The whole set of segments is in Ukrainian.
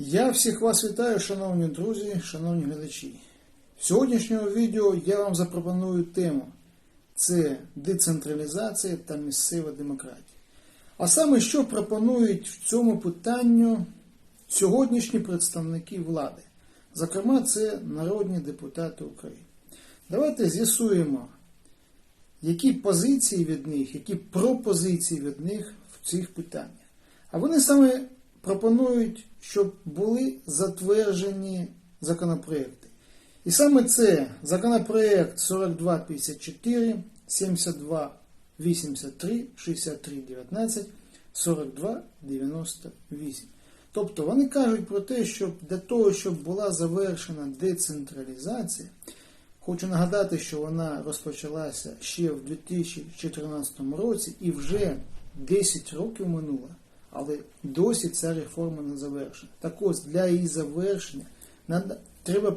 Я всіх вас вітаю, шановні друзі, шановні глядачі. В сьогоднішньому відео я вам запропоную тему це децентралізація та місцева демократія. А саме, що пропонують в цьому питанню сьогоднішні представники влади. Зокрема, це народні депутати України. Давайте з'ясуємо, які позиції від них, які пропозиції від них в цих питаннях. А вони саме пропонують, щоб були затверджені законопроекти. І саме це законопроект 4254, 7283, 6319, 4298. Тобто вони кажуть про те, що для того, щоб була завершена децентралізація, Хочу нагадати, що вона розпочалася ще в 2014 році і вже 10 років минуло, але досі ця реформа не завершена. Так ось для її завершення треба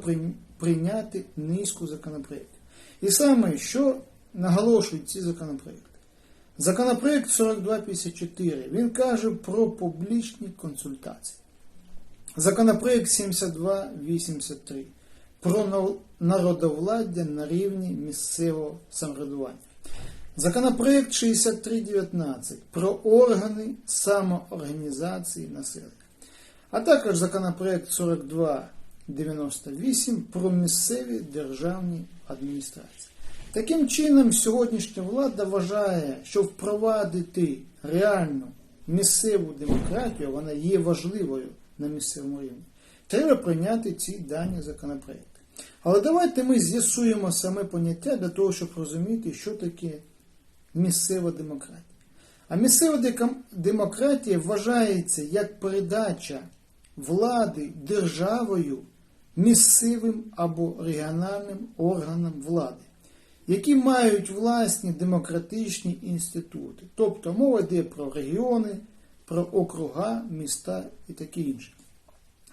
прийняти низку законопроєктів. І саме що наголошують ці законопроекти? Законопроект 4254 він каже про публічні консультації. Законопроект 7283 про народовладдя на рівні місцевого самоврядування. Законопроект 6319 про органи самоорганізації населення. А також законопроект 4298 про місцеві державні адміністрації. Таким чином, сьогоднішня влада вважає, що впровадити реальну місцеву демократію, вона є важливою на місцевому рівні. Треба прийняти ці дані законопроекти. Але давайте ми з'ясуємо саме поняття для того, щоб розуміти, що таке місцева демократія. А місцева демократія вважається як передача влади державою місцевим або регіональним органам влади, які мають власні демократичні інститути. Тобто мова йде про регіони, про округа, міста і таке інше.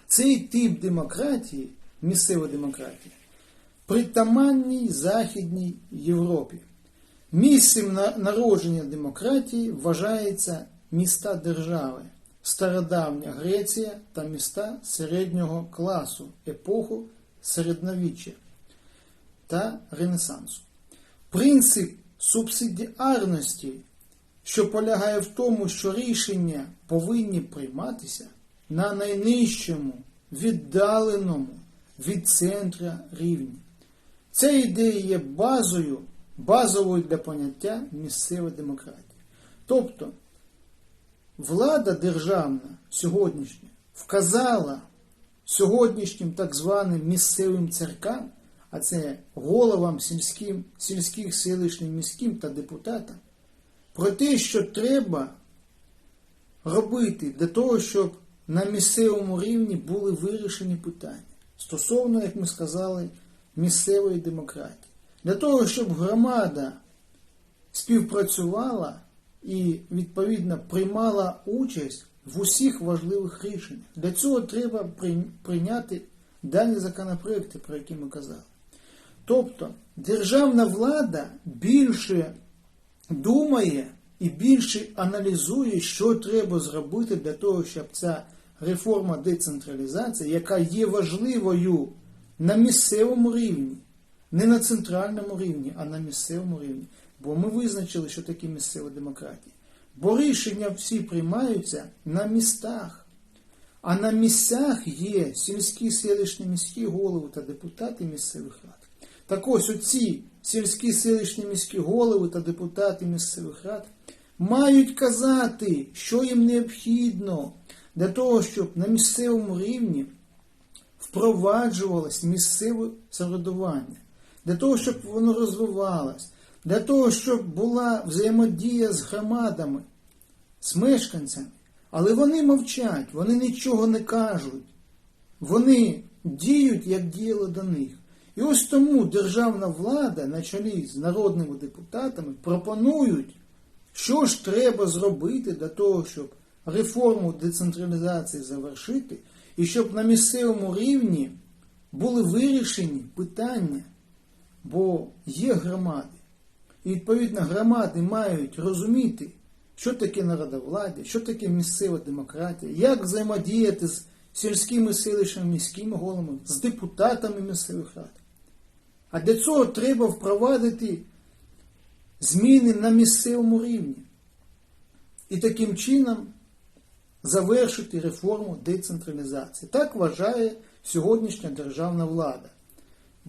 Цей тип демократії, місцева демократія, притаманній Західній Європі. Місцем народження демократії вважається міста держави, стародавня Греція та міста середнього класу, епоху середньовіччя та Ренесансу. Принцип субсидіарності, що полягає в тому, що рішення повинні прийматися на найнижчому, віддаленому від центра рівні. Ця ідея є базою, базовою для поняття місцева демократія. Тобто, влада державна сьогоднішня вказала сьогоднішнім так званим місцевим церкам, а це головам сільським, сільських селищним міським та депутатам, про те, що треба робити для того, щоб на місцевому рівні були вирішені питання стосовно, як ми сказали, місцевої демократії. Для того, щоб громада співпрацювала і відповідно приймала участь в усіх важливих рішеннях. Для цього треба прийняти дані законопроекти, про які ми казали. Тобто державна влада більше думає і більше аналізує, що треба зробити для того, щоб ця реформа децентралізації, яка є важливою на місцевому рівні, не на центральному рівні, а на місцевому рівні. Бо ми визначили, що таке місцева демократія. Бо рішення всі приймаються на містах. А на місцях є сільські селищні міські голови та депутати місцевих рад. Так ось оці сільські селищні міські голови та депутати місцевих рад мають казати, що їм необхідно для того, щоб на місцевому рівні впроваджувалось місцеве самоврядування, для того, щоб воно розвивалось, для того, щоб була взаємодія з громадами, з мешканцями. Але вони мовчать, вони нічого не кажуть. Вони діють, як діяли до них. І ось тому державна влада на чолі з народними депутатами пропонують, що ж треба зробити для того, щоб реформу децентралізації завершити, і щоб на місцевому рівні були вирішені питання, бо є громади. І відповідно громади мають розуміти, що таке народовладдя, що таке місцева демократія, як взаємодіяти з сільськими селищними міськими головами, з депутатами місцевих рад. А для цього треба впровадити зміни на місцевому рівні. І таким чином завершити реформу децентралізації. Так вважає сьогоднішня державна влада.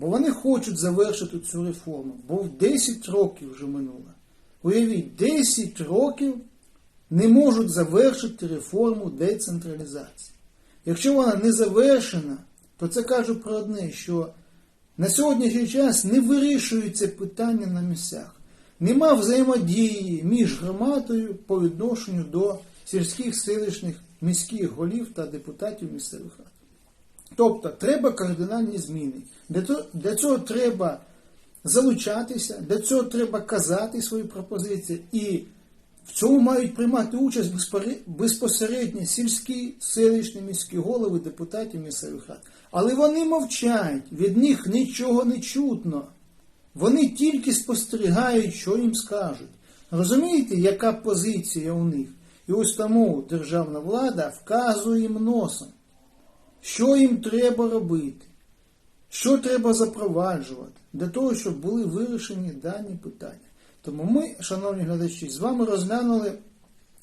Бо вони хочуть завершити цю реформу, бо 10 років вже минуло. Уявіть, 10 років не можуть завершити реформу децентралізації. Якщо вона не завершена, то це каже про одне, що на сьогоднішній час не вирішується питання на місцях. Нема взаємодії між громадою по відношенню до сільських селищних міських голів та депутатів місцевих рад. Тобто треба кардинальні зміни. Для цього треба залучатися, для цього треба казати свої пропозиції. І в цьому мають приймати участь безпосередньо сільські, селищні, міські голови, депутатів місцевих рад. Але вони мовчать, від них нічого не чутно. Вони тільки спостерігають, що їм скажуть. Розумієте, яка позиція у них? І ось тому державна влада вказує їм носом, що їм треба робити, що треба запроваджувати для того, щоб були вирішені дані питання. Тому ми, шановні глядачі, з вами розглянули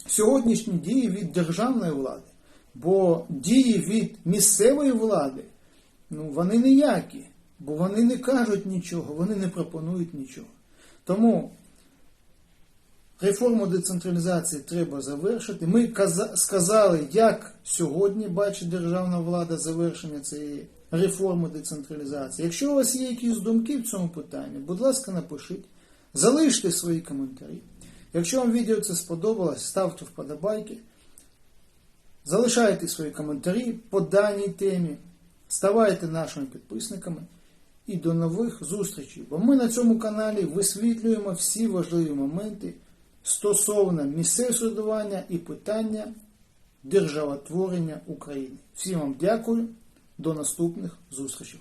сьогоднішні дії від державної влади, бо дії від місцевої влади, ну, вони ніякі, бо вони не кажуть нічого, вони не пропонують нічого. Тому реформу децентралізації треба завершити. Ми сказали, як сьогодні бачить державна влада завершення цієї реформи децентралізації. Якщо у вас є якісь думки в цьому питанні, будь ласка, напишіть, залиште свої коментарі. Якщо вам відео це сподобалось, ставте вподобайки, залишайте свої коментарі по даній темі, ставайте нашими підписниками і до нових зустрічей. Бо ми на цьому каналі висвітлюємо всі важливі моменти стосовно місцевого самоврядування і питання державотворення України. Всім вам дякую, до наступних зустрічей.